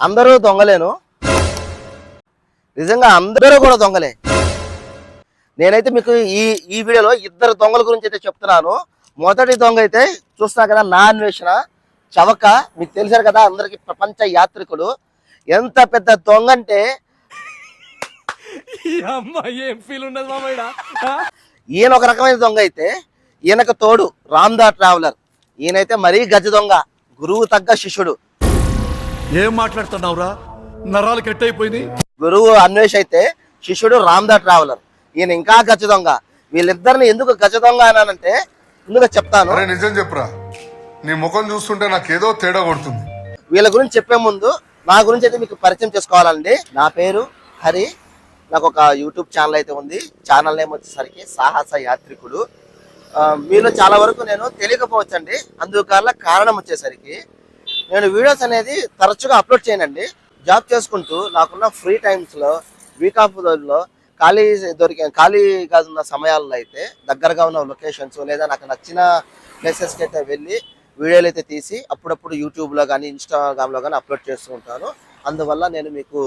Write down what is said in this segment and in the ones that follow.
అందరూ దొంగలేను. నిజంగా అందరూ కూడా దొంగలే. నేనైతే మీకు ఈ ఈ వీడియోలో ఇద్దరు దొంగల గురించి అయితే చెప్తున్నాను. మొదటి దొంగ అయితే చూస్తున్నా కదా నా అన్వేషణ. చవక మీకు తెలిసారు కదా అందరికి ప్రపంచ యాత్రికుడు. ఎంత పెద్ద దొంగ అంటే ఈయన ఒక రకమైన దొంగ అయితే ఈయనకు తోడు రామ్దా ట్రావెలర్. ఈయనైతే మరీ గజ దొంగ గురువు తగ్గ శిష్యుడు. ఏం మాట్లాడుతున్నావురా? నరాలు కట్ అయిపోయినాయి గురువు అన్వేష్ అయితే శిష్యుడు రామ్దా ట్రావెలర్ ఈయన ఇంకా గజ దొంగ వీళ్ళిద్దరిని ఎందుకు గజ దొంగ అన్నానంటే ముందుగా చెప్తాను. అరే నిజం చెప్పురా. నీ ముఖం చూస్తుంటే నాకేదో తేడా కొడుతుంది. వీళ్ళ గురించి చెప్పే ముందు నా గురించి అయితే మీకు పరిచయం చేసుకోవాలండి. నా పేరు హరి. నాకు ఒక యూట్యూబ్ ఛానల్ అయితే ఉంది. ఛానల్ నేమ్ వచ్చేసరికి సాహస యాత్రికుడు. ఆ, మీలో చాలా వరకు నేను తెలియకపోవచ్చండి. అందుకు గల కారణం వచ్చేసరికి నేను వీడియోస్ అనేది తరచుగా అప్లోడ్ చేయనండి. జాబ్ చేసుకుంటూ నాకున్న ఫ్రీ టైమ్స్లో వీక్ ఆఫ్ రోజుల్లో ఖాళీ దొరికే ఖాళీగా ఉన్న సమయాల్లో అయితే దగ్గరగా ఉన్న లొకేషన్స్ లేదా నాకు నచ్చిన ప్లేసెస్కి అయితే వెళ్ళి వీడియోలు అయితే తీసి అప్పుడప్పుడు యూట్యూబ్లో కానీ ఇన్స్టాగ్రామ్లో కానీ అప్లోడ్ చేస్తూ ఉంటాను. అందువల్ల నేను మీకు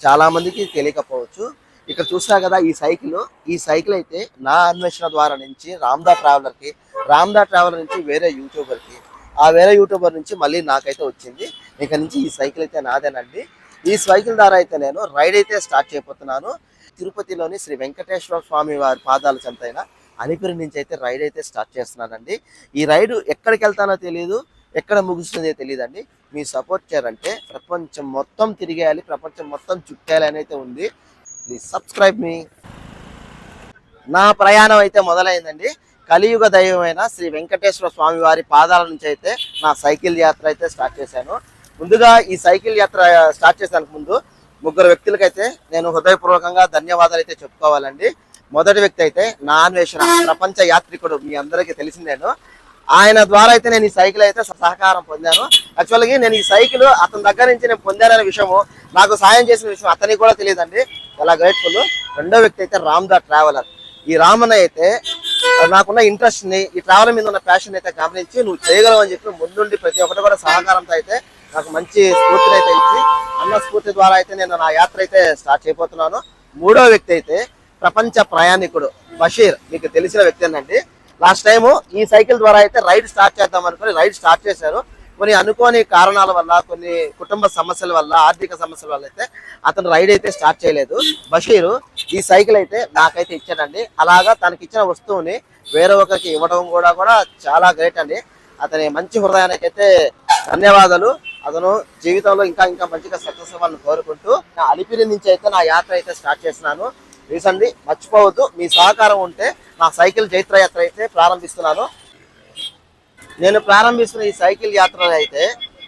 చాలామందికి తెలియకపోవచ్చు. ఇక్కడ చూసా కదా ఈ సైకిల్ ఈ సైకిల్ అయితే నా అన్వేషణ ద్వారా నుంచి రామ్దా ట్రావెలర్కి రామ్దా ట్రావెలర్ నుంచి వేరే యూట్యూబర్కి ఆ వేరే యూట్యూబర్ నుంచి మళ్ళీ నాకైతే వచ్చింది. ఇక నుంచి ఈ సైకిల్ అయితే నాదేనండి. ఈ సైకిల్ ద్వారా అయితే నేను రైడ్ అయితే స్టార్ట్ చేయబోతున్నాను. తిరుపతిలోని శ్రీ వెంకటేశ్వర స్వామి వారి పాదాల చెంతైన అలిపిరి నుంచి అయితే రైడ్ అయితే స్టార్ట్ చేస్తున్నానండి. ఈ రైడ్ ఎక్కడికి వెళ్తానో తెలియదు ఎక్కడ ముగుస్తుందో తెలియదండి మీ సపోర్ట్ చేయాలంటే ప్రపంచం మొత్తం తిరిగేయాలి ప్రపంచం మొత్తం చుట్టేయాలి అని అయితే ఉంది. Please subscribe me. నా ప్రయాణం అయితే మొదలైందండి. కలియుగ దైవమైన శ్రీ వెంకటేశ్వర స్వామి వారి పాదాల నుంచి అయితే నా సైకిల్ యాత్ర అయితే స్టార్ట్ చేశాను. ముందుగా ఈ సైకిల్ యాత్ర స్టార్ట్ చేసానికి ముందు ముగ్గురు వ్యక్తులకైతే నేను హృదయపూర్వకంగా ధన్యవాదాలు అయితే చెప్పుకోవాలండి. మొదటి వ్యక్తి అయితే నా అన్వేషణ ప్రపంచ యాత్రికుడు మీ అందరికీ తెలిసిందేను ఆయన ద్వారా అయితే నేను ఈ సైకిల్ అయితే సహకారం పొందాను. యాక్చువల్గా నేను ఈ సైకిల్ అతని దగ్గర నుంచి నేను పొందాననే విషయము నాకు సాయం చేసిన విషయం అతనికి కూడా తెలియదండి. చాలా గ్రేట్ఫుల్ రెండో వ్యక్తి అయితే రామ్ ద ట్రావెలర్ ఈ రామన్ అయితే నాకున్న ఇంట్రెస్ట్ని ఈ ట్రావెల్ మీద ఉన్న ప్యాషన్ అయితే గమనించి నువ్వు చేయగలవు అని చెప్పి ముందుండి ప్రతి ఒక్కటి కూడా సహకారంతో అయితే నాకు మంచి స్ఫూర్తిని అయితే ఇచ్చి అన్న స్ఫూర్తి ద్వారా అయితే నేను నా యాత్ర అయితే స్టార్ట్ చేయబోతున్నాను. మూడో వ్యక్తి అయితే ప్రపంచ ప్రయాణికుడు బషీర్. మీకు తెలిసిన వ్యక్తి అండి లాస్ట్ టైం ఈ సైకిల్ ద్వారా అయితే రైడ్ స్టార్ట్ చేద్దాం అనుకుని రైడ్ స్టార్ట్ చేశారు. కొన్ని అనుకోని కారణాల వల్ల కొన్ని కుటుంబ సమస్యల వల్ల ఆర్థిక సమస్యల వల్ల అయితే అతను రైడ్ అయితే స్టార్ట్ చేయలేదు. బషీరు ఈ సైకిల్ అయితే నాకైతే ఇచ్చాడండి. అలాగా తనకి ఇచ్చిన వస్తువుని వేరే ఒకరికి ఇవ్వడం కూడా కూడా చాలా గ్రేట్ అండి. అతని మంచి హృదయానికి అయితే ధన్యవాదాలు. అతను జీవితంలో ఇంకా ఇంకా మంచిగా సక్సెస్ అవ్వాలని కోరుకుంటూ నా అలిపిరి నుంచి అయితే నా యాత్ర అయితే స్టార్ట్ చేస్తున్నాను. రీసెంట్లీ మర్చిపోవద్దు. మీ సహకారం ఉంటే నా సైకిల్ జైత్ర యాత్ర అయితే ప్రారంభిస్తున్నాను. నేను ప్రారంభిస్తున్న ఈ సైకిల్ యాత్రలో అయితే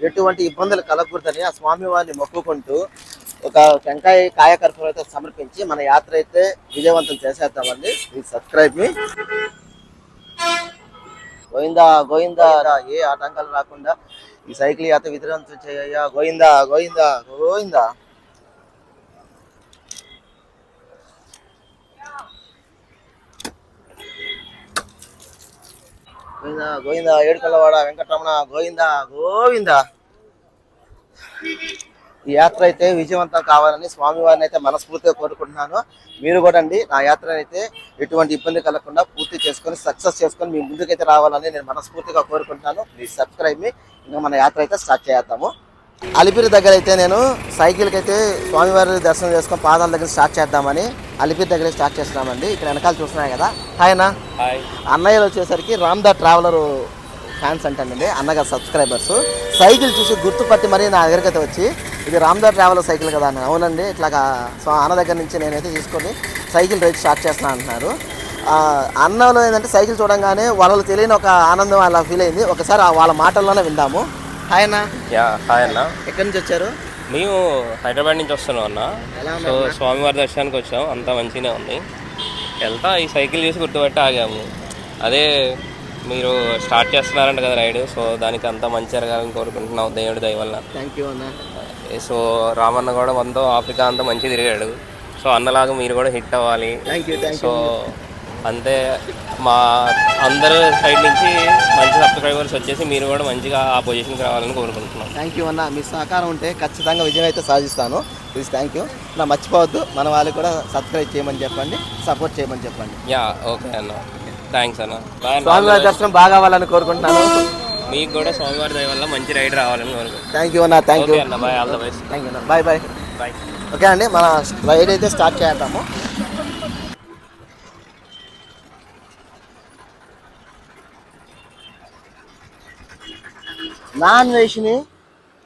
ఎటువంటి ఇబ్బందులు కలగకూడదని ఆ స్వామి వారిని మొక్కుకుంటూ ఒక టెంకాయ కాయకర్పూరం అయితే సమర్పించి మన యాత్ర అయితే విజయవంతం చేసేద్దామండి. Please subscribe me. Govinda Govinda ఏ ఆటంకాలు రాకుండా ఈ సైకిల్ యాత్ర విజయవంతం చేయ గోవిందా గోవిందా గోవిందా. గోవింద గోవిందా ఏడుకల్లవాడ వెంకటరమణ గోవిందా గోవిందా. ఈ యాత్ర అయితే విజయవంతం కావాలని స్వామివారిని అయితే మనస్ఫూర్తిగా కోరుకుంటున్నాను. మీరు కూడా అండి నా యాత్ర అయితే ఎటువంటి ఇబ్బంది కలగకుండా పూర్తి చేసుకొని సక్సెస్ చేసుకొని మీ ముందుకైతే రావాలని నేను మనస్ఫూర్తిగా కోరుకుంటున్నాను. Please subscribe me. ఇంకా మన యాత్ర అయితే స్టార్ట్ చేద్దాము. అలిపిరి దగ్గర అయితే నేను సైకిల్కి అయితే స్వామివారి దర్శనం చేసుకొని పాదాల దగ్గర స్టార్ట్ చేద్దామని అలిపిరి దగ్గర స్టార్ట్ చేస్తున్నామండి. ఇక్కడ వెనకాల చూస్తున్నాయి కదా. హాయ్ అన్నయ్యలు వచ్చేసరికి రామ్ ద ట్రావెలర్ ఫ్యాన్స్ అంటానండి అన్నగారు సబ్స్క్రైబర్స్. సైకిల్ చూసి గుర్తుపట్టి మరీ నా దగ్గరికి అయితే వచ్చి ఇది రామ్ ద ట్రావెలర్ సైకిల్ కదా అన్న. అవునండి. ఇట్లాగా సో అన్న దగ్గర నుంచి నేనైతే తీసుకొని సైకిల్ రైడ్ స్టార్ట్ చేస్తున్నాను అంటున్నారు. అన్నలో ఏంటంటే సైకిల్ చూడంగానే వాళ్ళకి తెలియని ఒక ఆనందం అలా ఫీల్ అయింది. ఒకసారి వాళ్ళ మాటల్లోనే విందాము. హాయ్ అన్న. యా హాయ్ అన్న. ఎక్కడి నుంచి వచ్చారు? మేము హైదరాబాద్ నుంచి వస్తున్నాం అన్న. సో స్వామివారి దర్శనానికి వచ్చాం. అంతా మంచిగానే ఉంది. వెళ్తా ఈ సైకిల్ చూసి గుర్తుపెట్టి ఆగాము. అదే మీరు స్టార్ట్ చేస్తున్నారంట కదా రైడ్. సో దానికి అంతా మంచి జరగాలని కోరుకుంటున్నాం. దేవుడి దయ వల్ల. థ్యాంక్ యూ అన్న. సో రామన్న కూడా మనతో ఆఫ్రికా అంతా మంచి తిరిగాడు. సో అన్నలాగా మీరు కూడా హిట్ అవ్వాలి. సో అంతే మా అందరు సైడ్ నుంచి మంచి సబ్స్క్రైబర్స్ వచ్చేసి మీరు కూడా మంచిగా ఆ పొజిషన్కి రావాలని కోరుకుంటున్నాం. థ్యాంక్ యూ అన్న. మీ సహకారం ఉంటే ఖచ్చితంగా విజయం అయితే సాధిస్తాను. ప్లీజ్ థ్యాంక్ యూ నా మర్చిపోవద్దు. మన వాళ్ళకి కూడా సబ్స్క్రైబ్ చేయమని చెప్పండి సపోర్ట్ చేయమని చెప్పండి. యా ఓకే అన్న. థ్యాంక్స్ అన్న. స్వామివారి దర్శనం బాగా అవ్వాలని కోరుకుంటున్నాను. మీకు కూడా స్వామివారి దయ వల్ల మంచి రైడ్ రావాలని కోరుకుంటున్నాం. థ్యాంక్ యూ అన్న థ్యాంక్ యూ అన్న bye all the best thank you అన్న. బాయ్ బాయ్ బాయ్ ఓకే అండి మన రైడ్ అయితే స్టార్ట్ చేద్దాము. నాన్ వెజ్ని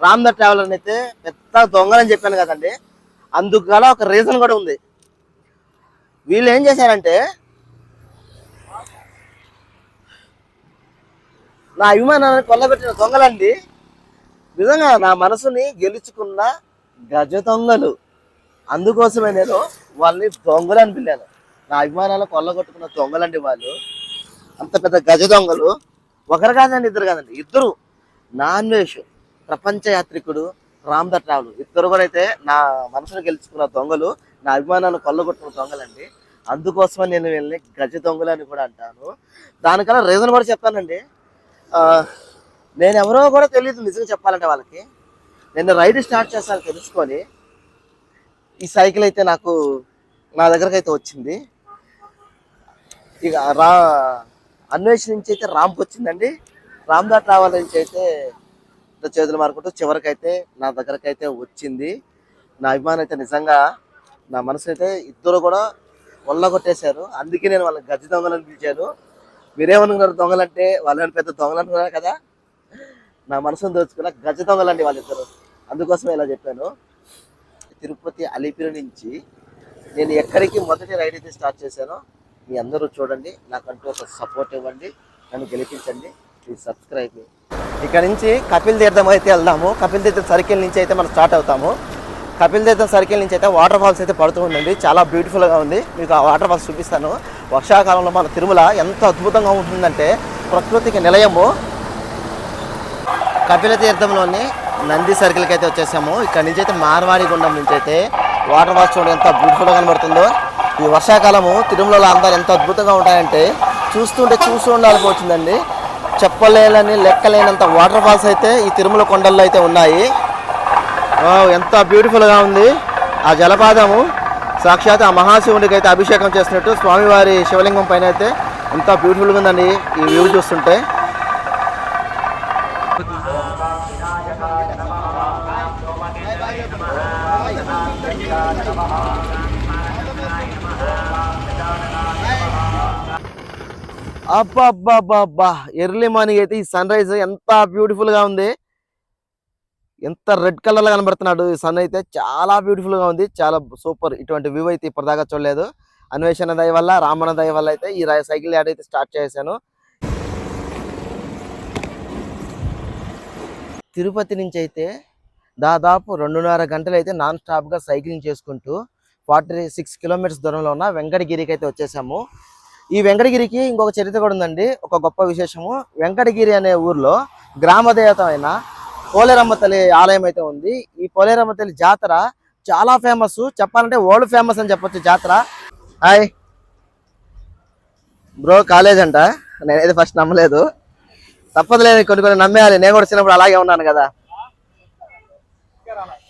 రామ్ ట్రావెలర్ అయితే పెద్ద దొంగలని చెప్పాను కదండి. అందుకు గల ఒక రీజన్ కూడా ఉంది. వీళ్ళు ఏం చేశారంటే నా అభిమానాన్ని కొల్లబెట్టిన దొంగలండి. నిజంగా నా మనసుని గెలుచుకున్న గజ దొంగలు. అందుకోసమే నేను వాళ్ళని దొంగలు అని పిల్లాను నా అభిమానాలు కొల్లగొట్టుకున్న దొంగలండి వాళ్ళు. అంత పెద్ద గజ దొంగలు. ఒకరు కాదండి ఇద్దరు కాదండి. ఇద్దరు. నాన్ వెజ్ ప్రపంచ యాత్రికుడు రామ్ ద ట్రావెల్ ఇద్దరు కూడా అయితే నా మనసును గెలుచుకున్న దొంగలు నా అభిమానాన్ని కొల్లగొట్టిన దొంగలండి. అందుకోసమే నేను వీళ్ళని గజ దొంగలు అని కూడా అంటాను. దానికన్నా రీజన్ కూడా చెప్తానండి. నేను ఎవరో కూడా తెలియదు నిజంగా చెప్పాలంటే వాళ్ళకి. నేను రైడ్ స్టార్ట్ చేస్తాను తెలుసుకొని ఈ సైకిల్ అయితే నాకు నా దగ్గరకు అయితే వచ్చింది. ఇక రా అన్వేషణ నుంచి అయితే రాంప్ వచ్చిందండి. రామ్ దా ట్రావెల్ నుంచి అయితే చేతులు మారుకుంటూ చివరికైతే నా దగ్గరకు అయితే వచ్చింది. నా అభిమానం అయితే నిజంగా నా మనసు అయితే ఇద్దరు కూడా కొట్టేశారు అందుకే నేను వాళ్ళకి గజ్జి దొంగలని పిలిచాను. మీరేమనుకున్నారు దొంగలంటే వాళ్ళని పెద్ద దొంగలు అనుకున్నారు కదా? నా మనసును దోచుకున్న గజ దొంగలండి వాళ్ళిద్దరు. అందుకోసమే ఇలా చెప్పాను. తిరుపతి అలిపిరి నుంచి నేను ఎక్కడికి మొదటి రైడ్ అయితే స్టార్ట్ చేశానో మీ అందరూ చూడండి. నాకంటూ ఒక సపోర్ట్ ఇవ్వండి. నన్ను గెలిపించండి. Please subscribe me. ఇక్కడ నుంచి కపిల్ తీర్థం అయితే వెళ్దాము. కపిల్ తీర్థం సర్కిల్ నుంచి అయితే మనం స్టార్ట్ అవుతాము. కపిల్ తీర్థం సర్కిల్ నుంచి అయితే వాటర్ ఫాల్స్ అయితే పడుతూ ఉందండి. చాలా బ్యూటిఫుల్గా ఉంది. మీకు ఆ వాటర్ ఫాల్స్ చూపిస్తాను. వర్షాకాలంలో మన తిరుమల ఎంత అద్భుతంగా ఉంటుందంటే ప్రకృతికి నిలయము. కపిల తీర్థంలోని నంది సర్కిల్కి అయితే వచ్చేసాము. ఇక్కడ నుంచి అయితే మార్వాడి గుండం నుంచి అయితే వాటర్ ఫాల్స్ చూడండి ఎంత బ్యూటిఫుల్గా కనబడుతుందో. ఈ వర్షాకాలము తిరుమలలో అందాలు ఎంత అద్భుతంగా ఉంటాయంటే చూస్తుంటే చూస్తూ ఉండాలిపోతుందండి చెప్పలేని లెక్కలేనంత వాటర్ ఫాల్స్ అయితే ఈ తిరుమల కొండల్లో అయితే ఉన్నాయి. ఎంత బ్యూటిఫుల్గా ఉంది. ఆ జలపాతము సాక్షాత్ ఆ మహాశివుడికి అయితే అభిషేకం చేసినట్టు స్వామివారి శివలింగం పైన అయితే ఎంత బ్యూటిఫుల్గా ఉందండి ఈ వ్యూ చూస్తుంటే. అబ్బా ఎర్లీ మార్నింగ్ అయితే ఈ సన్ రైజ్ ఎంత బ్యూటిఫుల్గా ఉంది. ఎంత రెడ్ కలర్లో కనబడుతున్నాడు ఈ సన్ అయితే. చాలా బ్యూటిఫుల్గా ఉంది. చాలా సూపర్ ఇటువంటి వ్యూ అయితే ఇప్పటిదాకా చూడలేదు. అన్వేషణ దయ వల్ల రామణ దయ వల్ల అయితే ఈ సైకిల్ యాడ్ అయితే స్టార్ట్ చేశాను. తిరుపతి నుంచి అయితే దాదాపు రెండున్నర గంటలు అయితే నాన్ స్టాప్గా సైక్లింగ్ చేసుకుంటూ ఫార్టీ సిక్స్ కిలోమీటర్స్ దూరంలో ఉన్న వెంకటగిరికి అయితే వచ్చేసాము. ఈ వెంకటగిరికి ఇంకొక చరిత్ర కూడా ఉందండి. ఒక గొప్ప విశేషము. వెంకటగిరి అనే ఊర్లో గ్రామ అయిన పోలేరమ్మ తల్లి ఆలయం అయితే ఉంది. ఈ పోలేరమ్మ తల్లి జాతర చాలా ఫేమస్ చెప్పాలంటే వరల్డ్ ఫేమస్ అని చెప్పొచ్చు జాతర. హాయ్ బ్రో కాలేజ్ అంట. నేనైతే ఫస్ట్ నమ్మలేదు. తప్పదులేదు కొన్ని కొన్ని నమ్మేయాలి. నేను కూడా చిన్నప్పుడు అలాగే ఉన్నాను కదా.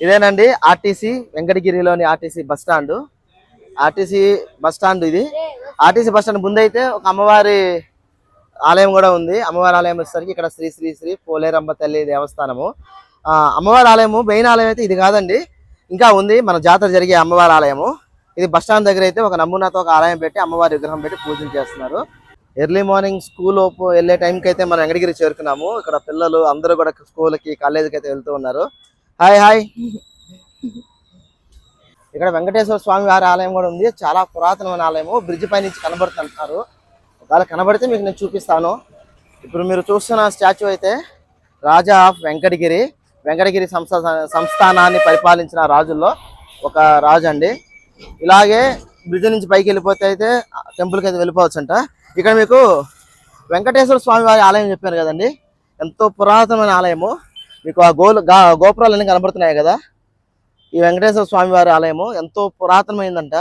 ఇదేనండి RTC వెంకటగిరిలోని RTC bus stand. RTC bus stand ఇది. ఆర్టీసీ బస్ స్టాండ్ ముందైతే ఒక అమ్మవారి ఆలయం కూడా ఉంది. అమ్మవారి ఆలయం వచ్చేసరికి ఇక్కడ శ్రీ శ్రీ శ్రీ పోలేరమ్మ తల్లి దేవస్థానము. ఆ, అమ్మవారి ఆలయము మెయిన్ ఆలయం అయితే ఇది కాదండి. ఇంకా ఉంది. మన జాతర జరిగే అమ్మవారి ఆలయము. ఇది బస్ స్టాండ్ దగ్గర అయితే ఒక నమూనాతో ఒక ఆలయం పెట్టి అమ్మవారి విగ్రహం పెట్టి పూజలు చేస్తున్నారు. ఎర్లీ మార్నింగ్ స్కూల్ ఓపు వెళ్ళే టైంకి అయితే మనం ఎంగడిగిరి చేరుకున్నాము. ఇక్కడ పిల్లలు అందరూ కూడా స్కూల్కి కాలేజీకి అయితే వెళ్తూ ఉన్నారు. Hi hi. ఇక్కడ వెంకటేశ్వర స్వామి వారి ఆలయం కూడా ఉంది. చాలా పురాతనమైన ఆలయము. బ్రిడ్జ్ పై నుంచి కనబడుతుంటారు ఒకవేళ కనబడితే మీకు నేను చూపిస్తాను. ఇప్పుడు మీరు చూస్తున్న స్టాచ్యూ అయితే రాజా ఆఫ్ వెంకటగిరి. వెంకటగిరి సంస్థ సంస్థానాన్ని పరిపాలించిన రాజుల్లో ఒక రాజు అండి. ఇలాగే బ్రిడ్జ్ నుంచి పైకి వెళ్ళిపోతే అయితే టెంపుల్కి అయితే వెళ్ళిపోవచ్చు అంట ఇక్కడ మీకు వెంకటేశ్వర స్వామి వారి ఆలయం చెప్పాను కదండి. ఎంతో పురాతనమైన ఆలయము. మీకు ఆ గోలు గోపురాలన్నీ కనబడుతున్నాయి కదా. ఈ వెంకటేశ్వర స్వామి వారి ఆలయము ఎంతో పురాతనమైందంట.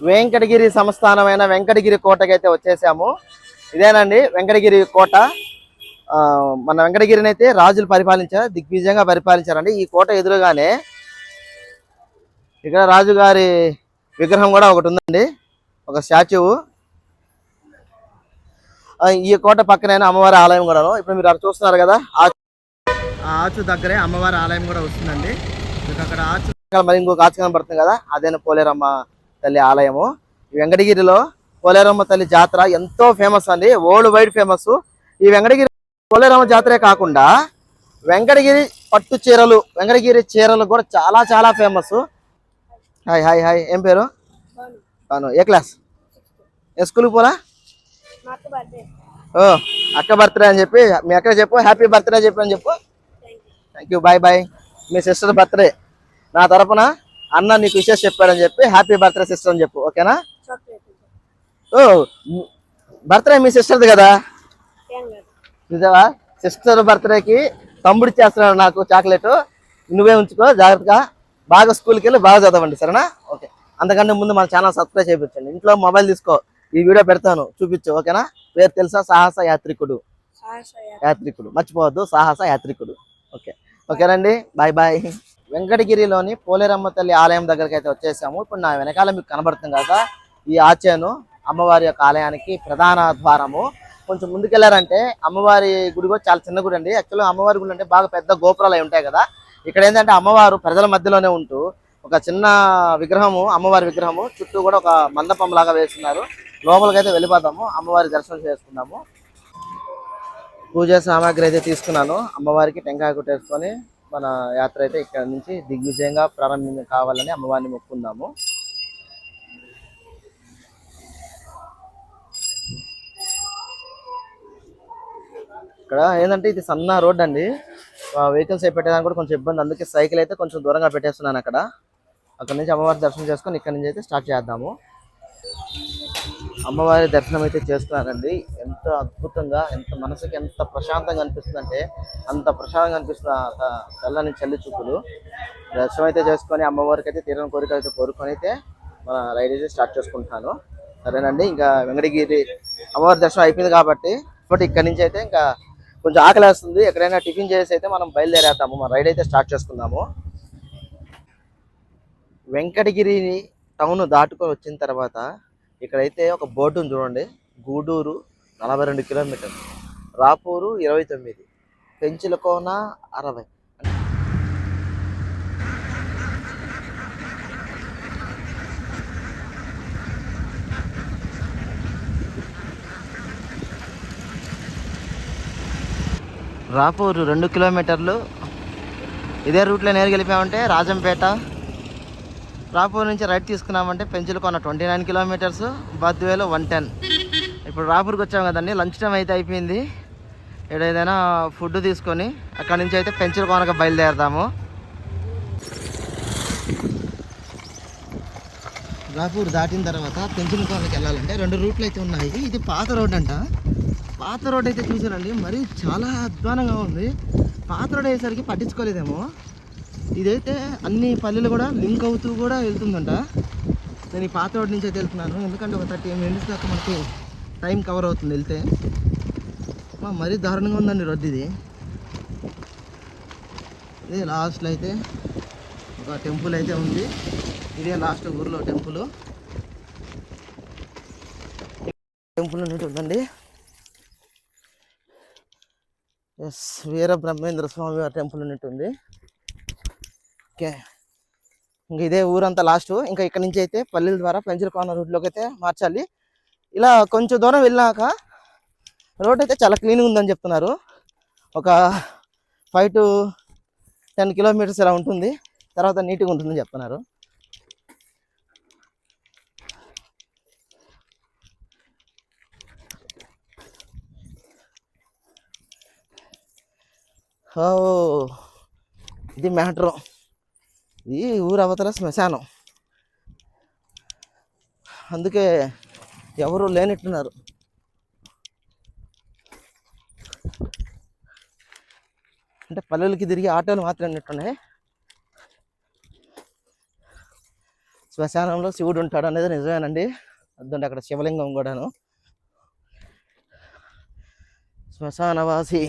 వెంకటగిరి సంస్థానమైన వెంకటగిరి కోటకి అయితే వచ్చేసాము. ఇదేనండి వెంకటగిరి కోట. మన వెంకటగిరిని అయితే రాజులు పరిపాలించారు దిగ్విజయంగా పరిపాలించారండి. ఈ కోట ఎదురుగానే ఇక్కడ రాజుగారి విగ్రహం కూడా ఒకటి ఉందండి. ఒక స్టాచ్యూ ఈ కోట పక్కనైనా అమ్మవారి ఆలయం కూడా ఇప్పుడు మీరు అక్కడ చూస్తున్నారు కదా ఆ ఆచు దగ్గరే అమ్మవారి ఆలయం కూడా వస్తుందండి. మరి ఇంకొక ఆచి కనబడుతుంది కదా అదేనా పోలేరమ్మ తల్లి ఆలయము. ఈ వెంకటగిరిలో పోలేరమ్మ తల్లి జాతర ఎంతో ఫేమస్ అండి వరల్డ్ వైడ్ ఫేమస్ ఈ వెంకటగిరి పోలేరమ్మ జాతరే కాకుండా వెంకటగిరి పట్టు చీరలు వెంకటగిరి చీరలు కూడా చాలా చాలా ఫేమస్ హాయ్ హాయ్ హాయ్ ఏం పేరు? అవును ఏ క్లాస్ ఏ స్కూల్కి పోలా? ఓ అక్క బర్త్డే అని చెప్పి మీ అక్క చెప్పు హ్యాపీ బర్త్డే చెప్పు అని చెప్పు. థ్యాంక్ యూ బాయ్ బాయ్ మీ సిస్టర్ బర్త్డే నా తరపున అన్న నీకు విషెస్ చెప్పాడని చెప్పి హ్యాపీ బర్త్డే సిస్టర్ అని చెప్పు ఓకేనా? ఓ బర్త్డే మీ సిస్టర్ది కదా? నిజమా? సిస్టర్ బర్త్డేకి తమ్ముడు చేస్తున్నాడు నాకు చాక్లెట్. నువ్వే ఉంచుకో జాగ్రత్తగా. బాగా స్కూల్కి వెళ్ళి బాగా చదవండి సరేనా? ఓకే. అంతకంటే ముందు మన ఛానల్ సబ్స్క్రైబ్ చేయించండి. ఇంట్లో మొబైల్ తీసుకో. ఈ వీడియో పెడతాను చూపించు ఓకేనా? పేరు తెలుసా? సాహస యాత్రికుడు. యాత్రికుడు. మర్చిపోవద్దు సాహస యాత్రికుడు. ఓకే. ఓకేనండి బాయ్ బాయ్. వెంకటగిరిలోని పోలేరమ్మ తల్లి ఆలయం దగ్గరికి అయితే వచ్చేసాము. ఇప్పుడు నా వెనకాల మీకు కనబడుతుంది కదా ఈ ఆచేను అమ్మవారి యొక్క ఆలయానికి ప్రధాన ద్వారము. కొంచెం ముందుకెళ్ళారంటే అమ్మవారి గుడి కూడా చాలా చిన్న గుడి అండి. యాక్చువల్గా అమ్మవారి గుడి అంటే బాగా పెద్ద గోపురాలు ఉంటాయి కదా. ఇక్కడ ఏంటంటే అమ్మవారు ప్రజల మధ్యలోనే ఉంటూ ఒక చిన్న విగ్రహము అమ్మవారి విగ్రహము చుట్టూ కూడా ఒక మండపం లాగా వేస్తున్నారు. లోపలికి అయితే వెళ్ళిపోతాము అమ్మవారి దర్శనం చేసుకుందాము. పూజా సామాగ్రి అయితే తీసుకున్నాను. అమ్మవారికి టెంకాయ కొట్టేసుకొని మన యాత్ర అయితే ఇక్కడ నుంచి దిగ్విజయంగా ప్రారంభం కావాలని అమ్మవారిని మొక్కుందాము. ఇక్కడ ఏంటంటే ఇది సన్న రోడ్ అండి. వెహికల్స్ అయి పెట్టడానికి కూడా కొంచెం ఇబ్బంది. అందుకే సైకిల్ అయితే కొంచెం దూరంగా పెట్టేస్తున్నాను అక్కడ. అక్కడ నుంచి అమ్మవారి దర్శనం చేసుకొని ఇక్కడ నుంచి అయితే స్టార్ట్ చేద్దాము. అమ్మవారి దర్శనం అయితే చేస్తున్నారండి. ఎంత అద్భుతంగా ఎంత మనసుకి ఎంత ప్రశాంతంగా అనిపిస్తుంది అంటే అంత ప్రశాంతంగా అనిపిస్తుంది చల్లని తెల్లని చల్లి చూపులు. దర్శనం అయితే చేసుకొని అమ్మవారికి అయితే తీరని కోరిక అయితే కోరుకొని అయితే మన రైడ్ అయితే స్టార్ట్ చేసుకుంటాను సరేనండి ఇంకా వెంకటగిరి అమ్మవారి దర్శనం అయిపోయింది కాబట్టి ఇప్పుడు ఇక్కడి నుంచి అయితే ఇంకా కొంచెం ఆకలి వేస్తుంది ఎక్కడైనా టిఫిన్ చేసి అయితే మనం బయలుదేరేద్దాము. మన రైడ్ అయితే స్టార్ట్ చేసుకుందాము. వెంకటగిరి టౌన్ దాటుకొని వచ్చిన తర్వాత ఇక్కడైతే ఒక బోర్డు ఉంది చూడండి. గూడూరు నలభై రెండు కిలోమీటర్లు. రాపూరు ఇరవై తొమ్మిది. పెంచులకోన అరవై. రాపూరు రెండు కిలోమీటర్లు. ఇదే రూట్లో నేరు వెళ్ళిపోయామంటే రాజంపేట రాపూర్ నుంచి రైట్ తీసుకున్నామంటే పెంచులకొన ట్వంటీ నైన్ కిలోమీటర్స్ బద్వేలో వన్ టెన్. ఇప్పుడు రాపూర్కి వచ్చాం కదండి లంచ్ టైం అయితే అయిపోయింది. ఇక్కడ ఏదైనా ఫుడ్ తీసుకొని అక్కడ నుంచి అయితే పెంచులకొనకు బయలుదేరదాము. రాపూర్ దాటిన తర్వాత పెంచులకొనకి వెళ్ళాలంటే రెండు రూట్లు అయితే ఉన్నాయి. ఇది పాత రోడ్ అంట. పాత రోడ్ అయితే చూసారండి మరి చాలా అధ్వానంగా ఉంది. పాత రోడ్ అయ్యేసరికి పట్టించుకోలేదేమో. ఇదైతే అన్ని పల్లెలు కూడా లింక్ అవుతూ కూడా వెళ్తుందంట. నేను ఈ పాత రోడ్ నుంచి అయితే వెళ్తున్నాను. ఎందుకంటే ఒక థర్టీ మినిట్స్ దాకా మనకి టైం కవర్ అవుతుంది వెళ్తే. మా మరీ దారుణంగా ఉందండి రోడ్ ఇది. ఇది లాస్ట్లో అయితే ఒక టెంపుల్ అయితే ఉంది. ఇదే లాస్ట్ ఊర్లో టెంపుల్. టెంపుల్ ఉన్నట్టు ఉందండి. ఎస్ వీర బ్రహ్మేంద్ర స్వామి వారి టెంపుల్ ఉన్నట్టుంది ఓకే. ఇంక ఇదే ఊరంతా లాస్ట్ ఇంకా ఇక్కడ నుంచి అయితే పల్లెల ద్వారా పెంచల కోన రూట్లోకి అయితే మార్చాలి. ఇలా కొంచెం దూరం వెళ్ళాక రోడ్ అయితే చాలా క్లీన్గా ఉందని చెప్తున్నారు. ఒక ఫైవ్ టు టెన్ కిలోమీటర్స్ ఇలా ఉంటుంది. తర్వాత నీట్గా ఉంటుందని చెప్తున్నారు. ఓ ఇది మ్యాటర్ ఇది ఊరు అవతల శ్మశానం. అందుకే ఎవరు లేనట్టున్నారు. అంటే పల్లెలకి తిరిగి ఆటోలు మాత్రం ఉన్నట్టున్నాయి శ్మశానంలో శివుడు ఉంటాడు అనేది నిజమేనండి. అదండి అక్కడ శివలింగం కూడాను. శ్మశానవాసి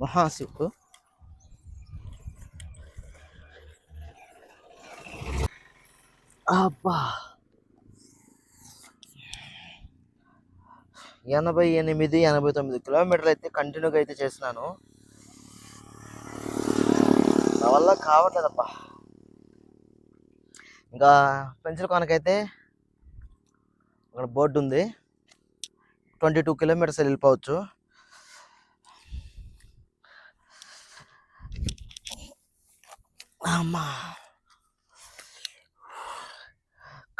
మహాశివుడు. అబ్బా. ఎనభై ఎనిమిది ఎనభై తొమ్మిది కిలోమీటర్లు అయితే కంటిన్యూగా అయితే చేసినాను నా వల్ల కావట్లేదబ్బా. ఇంకా పెన్సిల్ కొనకైతే అక్కడ బోర్డు ఉంది. ట్వంటీ టూ కిలోమీటర్స్ వెళ్ళిపోవచ్చు అమ్మా.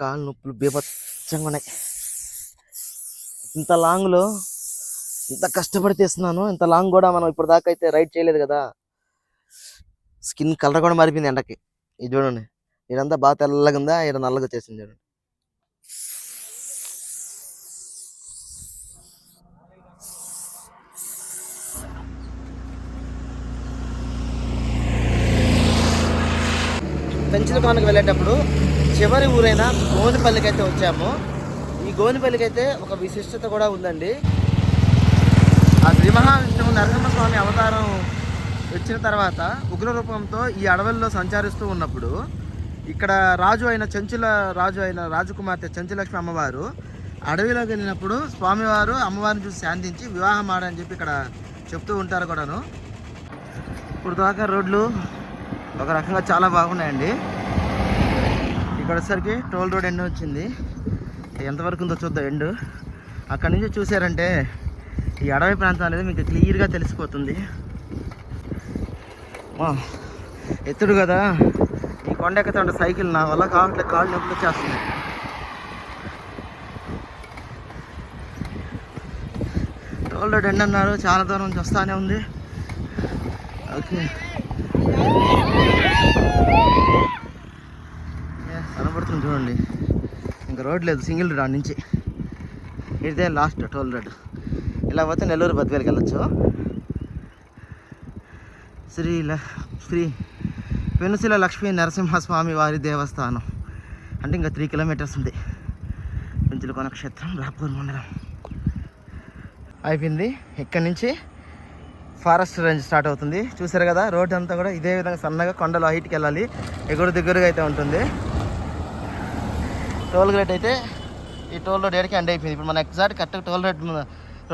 కాళ్ళు నొప్పులు బీభత్సంగా ఉన్నాయి. ఇంత లాంగ్లో ఇంత కష్టపడి తీస్తున్నాను. ఇంత లాంగ్ కూడా మనం ఇప్పుడు దాకా అయితే రైడ్ చేయలేదు కదా. స్కిన్ కలర్ కూడా మారిపోయింది ఎండకి. ఇది చూడండి. ఇదంతా బాగా తెల్లగా ఉందా? ఇక్కడ నల్లగా వచ్చేసింది చూడండి. పెంచలకోనకు వెళ్ళేటప్పుడు చివరి ఊరైన గోనిపల్లికి అయితే వచ్చాము. ఈ గోనిపల్లికి అయితే ఒక విశిష్టత కూడా ఉందండి. ఆ శ్రీ మహావిష్ణువు నరసింహస్వామి అవతారం వచ్చిన తర్వాత ఉగ్ర రూపంతో ఈ అడవుల్లో సంచరిస్తూ ఉన్నప్పుడు ఇక్కడ రాజు అయిన చెంచుల రాజు అయిన రాజకుమార్తె చెంచులక్ష్మి అమ్మవారు అడవిలోకి వెళ్ళినప్పుడు స్వామివారు అమ్మవారిని చూసి శాంతించి వివాహం ఆడని చెప్పి ఇక్కడ చెప్తూ ఉంటారు కూడాను. ఇప్పుడు దాకా రోడ్లు ఒక రకంగా చాలా బాగున్నాయండి. ఇక్కడ టోల్ రోడ్ ఎండ్ వచ్చింది. ఎంతవరకు ఉందో చూద్దాం ఎండు. అక్కడ నుంచి చూసారంటే ఈ అడవి ప్రాంతం అనేది మీకు క్లియర్గా తెలిసిపోతుంది. ఎత్తుడు కదా. ఈ కొండ ఎక్కుతుంటే సైకిల్ నా వల్ల కావట్లేదు కాళ్ళు నొప్పులు వచ్చేస్తుంది టోల్ రోడ్ ఎండ్ అన్నారు. చాలా దూరం నుంచి వస్తానే ఉంది. ఓకే ఏ, కనబడుతుంది చూడండి ఇంకా రోడ్ లేదు సింగిల్ రోడ్ నుంచి. ఇదే లాస్ట్ టోల్ రోడ్ ఇలా పోతే నెల్లూరు బతివేలికి వెళ్ళచ్చు. శ్రీ ల శ్రీ పెనుసిల లక్ష్మీ నరసింహస్వామి వారి దేవస్థానం. అంటే ఇంకా త్రీ కిలోమీటర్స్ ఉంది. పెంచులకొన క్షేత్రం రాపూర్ మండలం. అయిపోయింది. ఇక్కడి నుంచి ఫారెస్ట్ రేంజ్ స్టార్ట్ అవుతుంది. చూసారు కదా రోడ్ అంతా కూడా ఇదే విధంగా సన్నగా కొండలు హైట్కి వెళ్ళాలి. ఎగురు దిగురుగా అయితే ఉంటుంది. టోల్ గేట్ అయితే ఈ టోల్ రోడ్ ఏడికి ఎండ్ అయిపోయింది. ఇప్పుడు మన ఎగ్జాక్ట్ కరెక్ట్ టోల్ రోడ్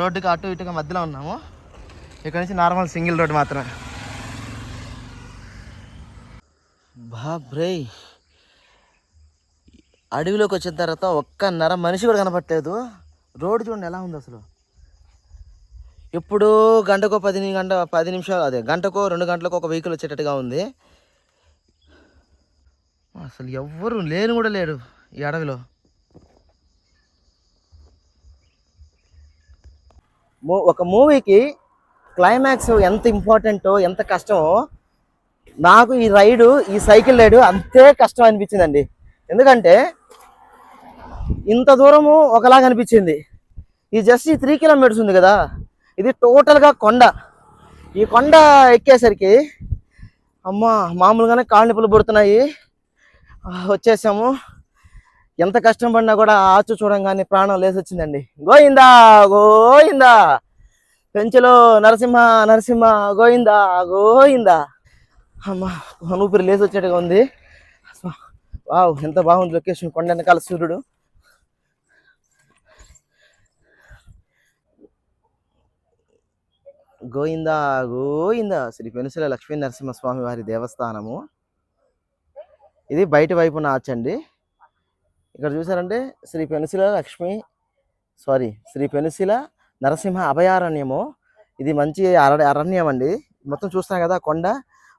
రోడ్డుకి అటు ఇటుగా మధ్యలో ఉన్నాము. ఇక్కడ నుంచి నార్మల్ సింగిల్ రోడ్ మాత్రమే. బాబ్రే అడవిలోకి వచ్చిన తర్వాత ఒక్క నర మనిషి కూడా కనపట్లేదు రోడ్డు చూడండి ఎలా ఉంది అసలు. ఎప్పుడూ గంటకో పది గంట పది నిమిషాలు అదే గంటకో రెండు గంటలకు ఒక వెహికల్ వచ్చేటట్టుగా ఉంది. అసలు ఎవ్వరు లేను కూడా లేడు ఈ అడవిలో. మూ- ఒక మూవీకి క్లైమాక్స్ ఎంత ఇంపార్టెంటో ఎంత కష్టమో నాకు ఈ రైడు ఈ సైకిల్ రైడు అంతే కష్టం అనిపించిందండి. ఎందుకంటే ఇంత దూరము ఒకలాగా అనిపించింది. ఇది జస్ట్ ఈ త్రీ కిలోమీటర్స్ ఉంది కదా ఇది టోటల్గా కొండ. ఈ కొండ ఎక్కేసరికి అమ్మ మామూలుగానే కాళ్ళు నొప్పులు పుడుతున్నాయి. వచ్చేసాము. ఎంత కష్టం పడినా కూడా ఆచు చూడంగానే ప్రాణం లేసొచ్చిందండి. గోయిందా గోయిందా పెంచలో నరసింహ నరసింహ గోయిందా గోయిందా అమ్మా ఊపిరి లేసొచ్చేట్టుగా ఉంది. వావ్ ఎంత బాగుంది లొకేషన్ కొండ వెనకాల సూర్యుడు. గోయిందా గోయిందా శ్రీ పెనుసల లక్ష్మీ నరసింహస్వామి వారి దేవస్థానము. ఇది బయట వైపున ఆర్చ్ అండి ఇక్కడ చూసారంటే శ్రీ పెనుసిల లక్ష్మి సారీ శ్రీ పెనుసిల నరసింహ అభయారణ్యము. ఇది మంచి అర అరణ్యం అండి. మొత్తం చూస్తున్నాం కదా కొండ.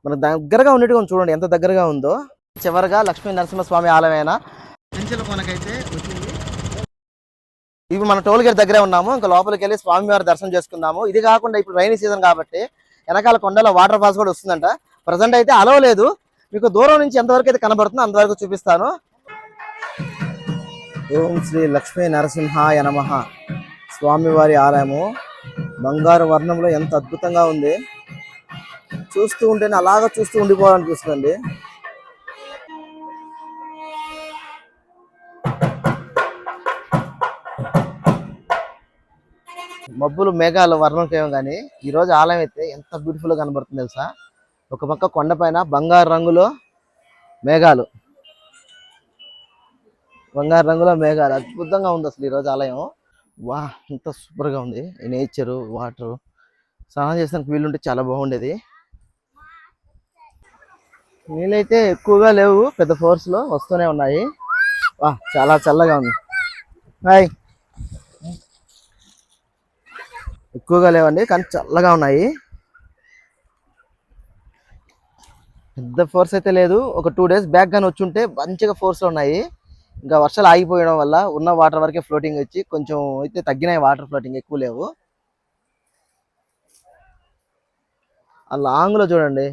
మనకు దగ్గరగా ఉంది చూడండి ఎంత దగ్గరగా ఉందో. చివరగా లక్ష్మీ నరసింహస్వామి ఆలయమైన? పెంచల కొనకైతే వచ్చింది. ఇప్పుడు మన టోల్ గేట్ దగ్గరే ఉన్నాము. ఇంకా లోపలికి వెళ్ళి స్వామివారి దర్శనం చేసుకుందాము. ఇది కాకుండా ఇప్పుడు రైనీ సీజన్ కాబట్టి వెనకాల కొండలో వాటర్ ఫాల్స్ కూడా వస్తుందంట. ప్రజెంట్ అయితే అలవలేదు మీకు దూరం నుంచి ఎంతవరకు అయితే కనబడుతుందో అంతవరకు చూపిస్తాను. ఓం శ్రీ లక్ష్మీ నరసింహాయ నమ. స్వామివారి ఆలయము బంగారు వర్ణంలో ఎంత అద్భుతంగా ఉంది. చూస్తూ ఉంటేనే అలాగ చూస్తూ ఉండిపోవాలనిపిస్తుందండి. మబ్బులు మేఘాలు వర్ణంకేమో కానీ ఈరోజు ఆలయం అయితే ఎంత బ్యూటిఫుల్గా కనబడుతుంది తెలుసా? ఒక పక్క కొండపైన బంగారు రంగులో మేఘాలు. బంగారు రంగులో మేఘాలు. అద్భుతంగా ఉంది అసలు ఈరోజు ఆలయం. వా ఎంత సూపర్గా ఉంది. ఈ నేచరు వాటర్. స్నానం చేసానికి వీలుంటే చాలా బాగుండేది. నీళ్ళైతే ఎక్కువగా లేవు పెద్ద ఫోర్స్లో వస్తూనే ఉన్నాయి. వా చాలా చల్లగా ఉంది. హాయ్. ఎక్కువగా లేవండి కానీ చల్లగా ఉన్నాయి. పెద్ద ఫోర్స్ అయితే లేదు. ఒక టూ డేస్ బ్యాక్ కానీ వచ్చి ఉంటే మంచిగా ఫోర్స్ ఉన్నాయి. ఇంకా వర్షాలు ఆగిపోయడం వల్ల ఉన్న వాటర్ వరకే ఫ్లోటింగ్ వచ్చి కొంచెం అయితే తగ్గినాయి వాటర్ ఫ్లోటింగ్ ఎక్కువ లేవు. ఆ లాంగ్లో చూడండి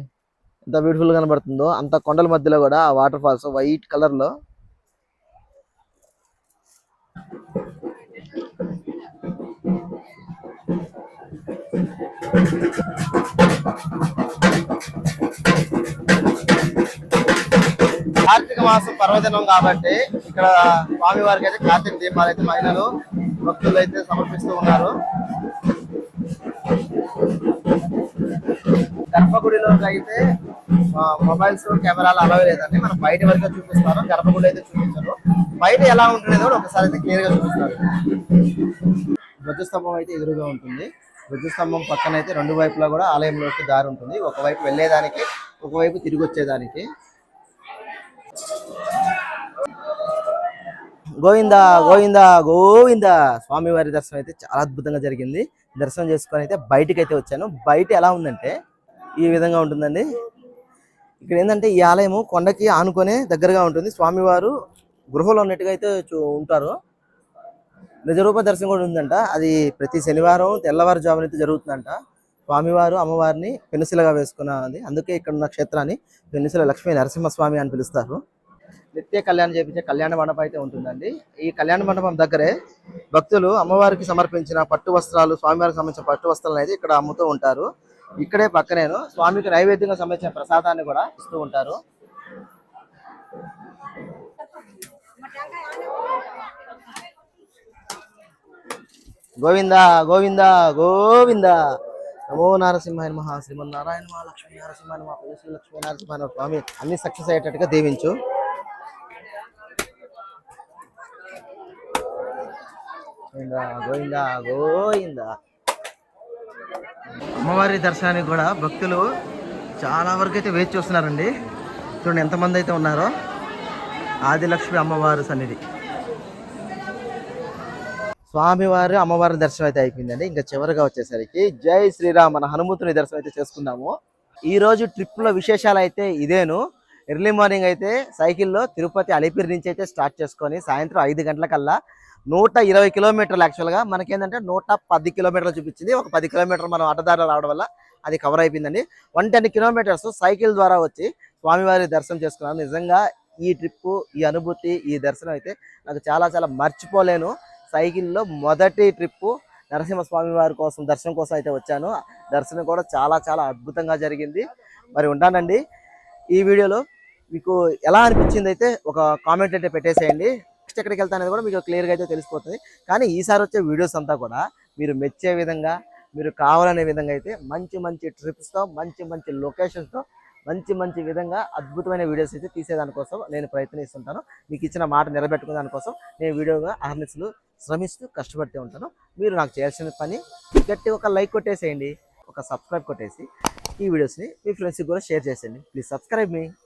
ఎంత బ్యూటిఫుల్ కనబడుతుందో. అంత కొండల మధ్యలో కూడా ఆ వాటర్ ఫాల్స్ వైట్ కలర్లో. కార్తీక మాసం పర్వదినం కాబట్టి ఇక్కడ స్వామి వారికి అయితే కార్తీక దీపాలు అయితే మహిళలు భక్తులు అయితే సమర్పిస్తూ ఉన్నారు. గర్భగుడిలోకి అయితే మొబైల్స్ కెమెరాలు అలవ్ లేదండి. మనం బయట వరకు చూపిస్తారు. గర్భగుడి అయితే చూపించరు. బయట ఎలా ఉంటుంది కూడా ఒకసారి అయితే క్లియర్గా చూపిస్తారు. ధ్వజస్తంభం అయితే ఎదురుగా ఉంటుంది. ధ్వజస్తంభం పక్కన అయితే రెండు వైపులా కూడా ఆలయంలోకి దారి ఉంటుంది. ఒకవైపు వెళ్ళేదానికి ఒకవైపు తిరిగి వచ్చేదానికి గోవింద గోవింద గోవింద. స్వామివారి దర్శనం అయితే చాలా అద్భుతంగా జరిగింది. దర్శనం చేసుకొని అయితే బయటికి అయితే వచ్చాను. బయట ఎలా ఉందంటే ఈ విధంగా ఉంటుందండి. ఇక్కడ ఏంటంటే ఈ ఆలయము కొండకి ఆనుకొనే దగ్గరగా ఉంటుంది. స్వామివారు గృహలో ఉన్నట్టుగా అయితే చూ- ఉంటారు. నిజరూప దర్శనం కూడా ఉందంట. అది ప్రతి శనివారం తెల్లవారుజామున అయితే జరుగుతుందంట. స్వామివారు అమ్మవారిని పెనుసిలగా వేసుకున్నది అందుకే ఇక్కడ ఉన్న క్షేత్రాన్ని పెనుసిల లక్ష్మీ నరసింహస్వామి అని పిలుస్తారు. నిత్య కళ్యాణం చేపించే కళ్యాణ మండపం అయితే ఉంటుందండి. ఈ కళ్యాణ మండపం దగ్గరే భక్తులు అమ్మవారికి సమర్పించిన పట్టు వస్త్రాలు స్వామివారికి సంబంధించిన పట్టు వస్త్రాలు అయితే ఇక్కడ అమ్ముతూ ఉంటారు. ఇక్కడే పక్కనేను స్వామికి నైవేద్యంగా సంబంధించిన ప్రసాదాన్ని కూడా ఇస్తూ ఉంటారు. గోవింద గోవింద గోవింద. నమో నారసింహాయ మహా శ్రీమన్నారాయణ మహా లక్ష్మీ నారసింహ మహా శ్రీ లక్ష్మీ నారసింహాయ స్వామి అన్ని సక్సెస్ అయ్యేటట్టుగా దీవించు. గోయిందా గోవింద అమ్మవారి దర్శనానికి కూడా భక్తులు చాలా వరకు అయితే వేచి చూస్తున్నారండి చూడండి ఎంతమంది అయితే ఉన్నారో. ఆదిలక్ష్మి అమ్మవారు సన్నిధి. స్వామివారి అమ్మవారి దర్శనం అయితే అయిపోయిందండి. ఇంకా చివరిగా వచ్చేసరికి జై శ్రీరామ్ మన హనుమంతుని దర్శనం అయితే చేసుకున్నాము ఈ రోజు విశేషాలు అయితే ఇదేను. ఎర్లీ మార్నింగ్ అయితే సైకిల్లో తిరుపతి అలిపిరి నుంచి అయితే స్టార్ట్ చేసుకొని సాయంత్రం ఐదు గంటలకల్లా నూట ఇరవై కిలోమీటర్లు యాక్చువల్గా మనకేంటంటే నూట పది కిలోమీటర్లు చూపించింది. ఒక పది కిలోమీటర్లు మనం అడ్డదారులు రావడం వల్ల అది కవర్ అయిపోయిందండి. వన్ టెన్ కిలోమీటర్స్ సైకిల్ ద్వారా వచ్చి స్వామివారి దర్శనం చేసుకున్నాను. నిజంగా ఈ ట్రిప్పు ఈ అనుభూతి ఈ దర్శనం అయితే నాకు చాలా చాలా మర్చిపోలేను. సైకిల్లో మొదటి ట్రిప్పు నరసింహస్వామి వారి కోసం దర్శనం కోసం అయితే వచ్చాను. దర్శనం కూడా చాలా చాలా అద్భుతంగా జరిగింది. మరి ఉంటానండి. ఈ వీడియోలో మీకు ఎలా అనిపించింది అయితే ఒక కామెంట్ అయితే పెట్టేసేయండి. నెక్స్ట్ ఎక్కడికి వెళ్తా అనేది కూడా మీకు క్లియర్గా అయితే తెలిసిపోతుంది. కానీ ఈసారి వచ్చే వీడియోస్ అంతా కూడా మీరు మెచ్చే విధంగా మీరు కావాలనే విధంగా అయితే మంచి మంచి ట్రిప్స్తో మంచి మంచి లొకేషన్స్తో మంచి మంచి విధంగా అద్భుతమైన వీడియోస్ అయితే తీసేదానికోసం నేను ప్రయత్నిస్తుంటాను. మీకు ఇచ్చిన మాట నిలబెట్టుకునే దానికోసం నేను వీడియోగా అహర్నిస్లు శ్రమిస్తూ కష్టపడుతూ ఉంటాను. మీరు నాకు చేయాల్సిన పని గట్టి ఒక లైక్ కొట్టేసేయండి. ఒక సబ్స్క్రైబ్ కొట్టేసి ఈ వీడియోస్ని మీ ఫ్రెండ్స్కి కూడా షేర్ చేసేయండి. Please subscribe me.